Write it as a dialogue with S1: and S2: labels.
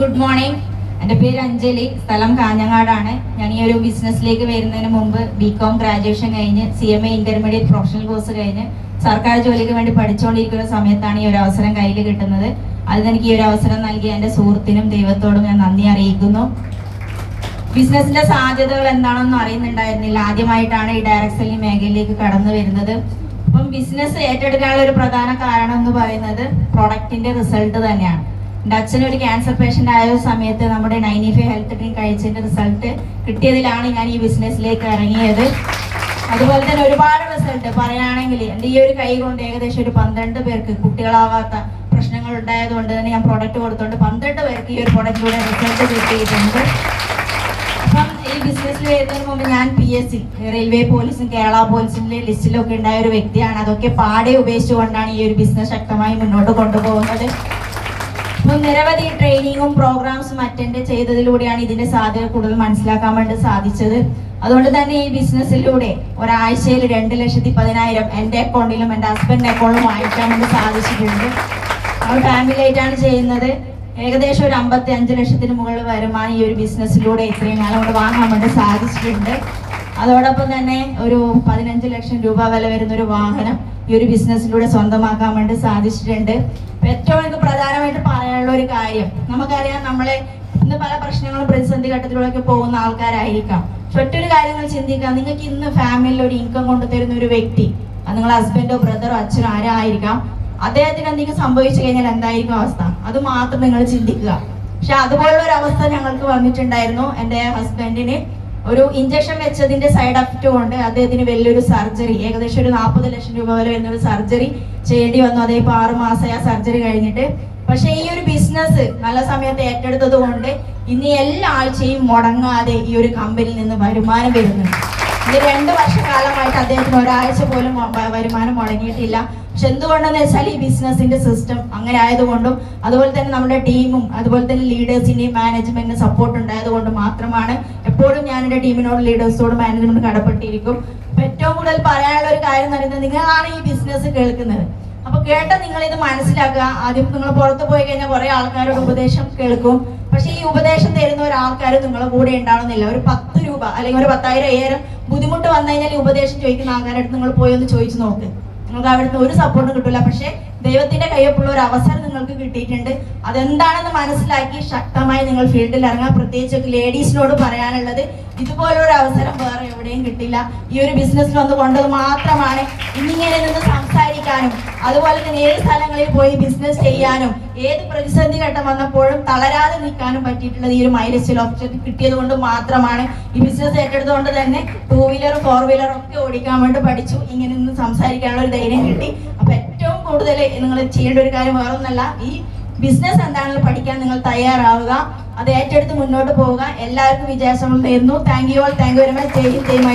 S1: Good morning. എന്റെ പേര് അഞ്ജലി. സ്ഥലം കാഞ്ഞങ്ങാടാണ്. ഞാൻ ഈ ഒരു ബിസിനസ്സിലേക്ക് വരുന്നതിന് മുമ്പ് ബി കോം ഗ്രാജുവേഷൻ കഴിഞ്ഞ് C M A intermediate professional course കഴിഞ്ഞ് സർക്കാർ ജോലിക്ക് വേണ്ടി പഠിച്ചുകൊണ്ടിരിക്കുന്ന സമയത്താണ് ഈ ഒരു അവസരം കയ്യിൽ കിട്ടുന്നത്. അതിന് എനിക്ക് ഈ ഒരു അവസരം നൽകിയ എന്റെ സുഹൃത്തിനും ദൈവത്തോടും ഞാൻ നന്ദി അറിയിക്കുന്നു. ബിസിനസിന്റെ സാധ്യതകൾ എന്താണെന്ന് അറിയുന്നുണ്ടായിരുന്നില്ല. ആദ്യമായിട്ടാണ് ഈ ഡയറക്ട് സെല്ലിംഗ് മേഖലയിലേക്ക് കടന്നു വരുന്നത്. അപ്പം ബിസിനസ് ഏറ്റെടുക്കാനുള്ള ഒരു പ്രധാന കാരണം എന്ന് പറയുന്നത് പ്രൊഡക്റ്റിന്റെ റിസൾട്ട് തന്നെയാണ്. എന്റെ അച്ഛനൊരു ക്യാൻസർ പേഷ്യന്റ് ആയ സമയത്ത് നമ്മുടെ നൈനി ഫൈവ് ഹെൽത്ത് ഡ്രിങ്ക് കഴിച്ചതിന്റെ റിസൾട്ട് കിട്ടിയതിലാണ് ഞാൻ ഈ ബിസിനസ്സിലേക്ക് ഇറങ്ങിയത്. അതുപോലെ തന്നെ ഒരുപാട് റിസൾട്ട് പറയുകയാണെങ്കിൽ എന്റെ ഈ ഒരു കൈ കൊണ്ട് ഏകദേശം ഒരു പന്ത്രണ്ട് പേർക്ക് കുട്ടികളാവാത്ത പ്രശ്നങ്ങൾ ഉണ്ടായത് കൊണ്ട് തന്നെ ഞാൻ പ്രൊഡക്റ്റ് കൊടുത്തുകൊണ്ട് പന്ത്രണ്ട് പേർക്ക് ഈ ഒരു പ്രൊഡക്റ്റിലൂടെ റിസൾട്ട് കിട്ടിയിട്ടുണ്ട്. അപ്പം ഈ ബിസിനസ്സിൽ വരുന്നതിന് മുമ്പ് ഞാൻ പി എസ് സി റെയിൽവേ പോലീസും കേരള പോലീസിന്റെ ലിസ്റ്റിലൊക്കെ ഉണ്ടായ ഒരു വ്യക്തിയാണ്. അതൊക്കെ പാടെ ഉപേക്ഷിച്ചുകൊണ്ടാണ് ഈ ഒരു ബിസിനസ് ശക്തമായി മുന്നോട്ട് കൊണ്ടുപോകുന്നത്. അപ്പം നിരവധി ട്രെയിനിങ്ങും പ്രോഗ്രാംസും അറ്റൻഡ് ചെയ്തതിലൂടെയാണ് ഇതിന്റെ സാധ്യത കൂടുതൽ മനസ്സിലാക്കാൻ വേണ്ടി സാധിച്ചത്. അതുകൊണ്ട് തന്നെ ഈ ബിസിനസ്സിലൂടെ ഒരാഴ്ചയിൽ രണ്ട് ലക്ഷത്തി പതിനായിരം എന്റെ അക്കൗണ്ടിലും എന്റെ ഹസ്ബൻഡിന്റെ അക്കൗണ്ടിലും വായിക്കാൻ വേണ്ടി സാധിച്ചിട്ടുണ്ട്. നമ്മൾ ഫാമിലി ആയിട്ടാണ് ചെയ്യുന്നത്. ഏകദേശം ഒരു അമ്പത്തി അഞ്ച് ലക്ഷത്തിന് മുകളിൽ വരുമാനം ഈ ഒരു ബിസിനസ്സിലൂടെ ഇത്രയും കാലം കൊണ്ട് വാങ്ങാൻ വേണ്ടി സാധിച്ചിട്ടുണ്ട്. അതോടൊപ്പം തന്നെ ഒരു പതിനഞ്ച് ലക്ഷം രൂപ വില വരുന്ന ഒരു വാഹനം ഈ ഒരു ബിസിനസ്സിലൂടെ സ്വന്തമാക്കാൻ വേണ്ടി സാധിച്ചിട്ടുണ്ട്. ഏറ്റവും എനിക്ക് പ്രധാനമായിട്ട് പറയാനുള്ള ഒരു കാര്യം. നമുക്കറിയാം നമ്മളെ ഇന്ന് പല പ്രശ്നങ്ങളും പ്രതിസന്ധി ഘട്ടത്തിലൂടെയൊക്കെ പോകുന്ന ആൾക്കാരായിരിക്കാം. മറ്റൊരു കാര്യം നിങ്ങൾ ചിന്തിക്കാം നിങ്ങൾക്ക് ഇന്ന് ഫാമിലിയിൽ ഒരു ഇൻകം കൊണ്ടുതരുന്ന ഒരു വ്യക്തി അത് നിങ്ങളെ ഹസ്ബൻഡോ ബ്രദറോ അച്ഛനോ ആരായിരിക്കാം. അദ്ദേഹത്തിന് എന്തെങ്കിലും സംഭവിച്ചു കഴിഞ്ഞാൽ എന്തായിരിക്കും അവസ്ഥ? അത് മാത്രം നിങ്ങൾ ചിന്തിക്കുക. പക്ഷെ അതുപോലുള്ള ഒരു അവസ്ഥ ഞങ്ങൾക്ക് വന്നിട്ടുണ്ടായിരുന്നു. എന്റെ ഹസ്ബൻഡിന് ഒരു ഇഞ്ചക്ഷൻ വെച്ചതിന്റെ സൈഡ് എഫക്റ്റ് കൊണ്ട് അദ്ദേഹത്തിന് വലിയൊരു സർജറി ഏകദേശം ഒരു നാൽപ്പത് ലക്ഷം രൂപ വരെ വരുന്ന ഒരു സർജറി ചെയ്യേണ്ടി വന്നു. അതേ ഇപ്പൊ ആറ് മാസമായി ആ സർജറി കഴിഞ്ഞിട്ട് പക്ഷെ ഈ ഒരു ബിസിനസ് നല്ല സമയത്ത് ഏറ്റെടുത്തത് കൊണ്ട് ഇനി എല്ലാ ആഴ്ചയും മുടങ്ങാതെ ഈ ഒരു കമ്പനിയിൽ നിന്ന് വരുമാനം വരുന്നുണ്ട്. ഇത് രണ്ട് വർഷക്കാലമായിട്ട് അദ്ദേഹത്തിന് ഒരാഴ്ച പോലും വരുമാനം മുടങ്ങിയിട്ടില്ല. പക്ഷെ എന്തുകൊണ്ടെന്ന് വെച്ചാൽ ഈ ബിസിനസിന്റെ സിസ്റ്റം അങ്ങനെ ആയതുകൊണ്ടും അതുപോലെ തന്നെ നമ്മുടെ ടീമും അതുപോലെ തന്നെ ലീഡേഴ്സിന്റെയും മാനേജ്മെന്റിന് സപ്പോർട്ട് ഉണ്ടായത് കൊണ്ട് മാത്രമാണ് എപ്പോഴും ഞാൻ എന്റെ ടീമിനോട് ലീഡേഴ്സിനോട് മാനേജ്മെന്റ് കടപ്പെട്ടിരിക്കും ഏറ്റവും കൂടുതൽ പറയാനുള്ള ഒരു കാര്യം എന്ന് പറയുന്നത് നിങ്ങളാണ് ഈ ബിസിനസ് കേൾക്കുന്നത്. അപ്പൊ കേട്ട നിങ്ങൾ ഇത് മനസ്സിലാക്കുക. ആദ്യം നിങ്ങൾ പുറത്ത് പോയി കഴിഞ്ഞാൽ കുറെ ആൾക്കാരുടെ ഉപദേശം കേൾക്കും. പക്ഷെ ഈ ഉപദേശം തരുന്ന ഒരാൾക്കാർ നിങ്ങളുടെ കൂടെ ഉണ്ടാവണമെന്നില്ല. ഒരു പത്ത് രൂപ അല്ലെങ്കിൽ ഒരു പത്തായിരം അയ്യായിരം ബുദ്ധിമുട്ട് വന്നു കഴിഞ്ഞാൽ ഈ ഉപദേശം ചോദിക്കുന്ന ആൾക്കാരുടെ അടുത്ത് നിങ്ങൾ പോയി ഒന്ന് ചോദിച്ചു നോക്ക്. നിങ്ങൾക്ക് അവിടുന്ന് ഒരു സപ്പോർട്ടും കിട്ടില്ല പക്ഷെ ദൈവത്തിന്റെ കയ്യൊപ്പുള്ള ഒരു അവസരം നിങ്ങൾക്ക് കിട്ടിയിട്ടുണ്ട്. അതെന്താണെന്ന് മനസ്സിലാക്കി ശക്തമായി നിങ്ങൾ ഫീൽഡിൽ ഇറങ്ങാൻ പ്രത്യേകിച്ച് ലേഡീസിനോട് പറയാനുള്ളത് ഇതുപോലൊരു അവസരം വേറെ എവിടെയും കിട്ടില്ല. ഈ ഒരു ബിസിനസ്സിൽ വന്ന് കൊണ്ടത് മാത്രമാണ് ഇന്നിങ്ങനെ നിന്ന് സംസാരിക്കാനും അതുപോലെ തന്നെ ഏത് സ്ഥലങ്ങളിൽ പോയി ബിസിനസ് ചെയ്യാനും ഏത് പ്രതിസന്ധി ഘട്ടം വന്നപ്പോഴും തളരാതെ നിൽക്കാനും പറ്റിയിട്ടുള്ളത് ഈ ഒരു മൈലേജിൽ ഓപ്ഷൻ കിട്ടിയത് കൊണ്ട് മാത്രമാണ്. ഈ ബിസിനസ് ഏറ്റെടുത്തുകൊണ്ട് തന്നെ ടൂ വീലർ ഫോർ വീലർ ഒക്കെ ഓടിക്കാൻ വേണ്ടി പഠിച്ചു. ഇങ്ങനെ നിന്ന് സംസാരിക്കാനുള്ള ഒരു ധൈര്യം കിട്ടി. കൂടുതൽ നിങ്ങൾ ചെയ്യേണ്ട ഒരു കാര്യം വേറൊന്നല്ല ഈ ബിസിനസ് എന്താണെന്ന് പഠിക്കാൻ നിങ്ങൾ തയ്യാറാവുക. അത് ഏറ്റെടുത്ത് മുന്നോട്ട് പോവുക. എല്ലാവർക്കും വിജയാശംസകൾ നേരുന്നു. Thank you all thank you very much Jai Hind Jai my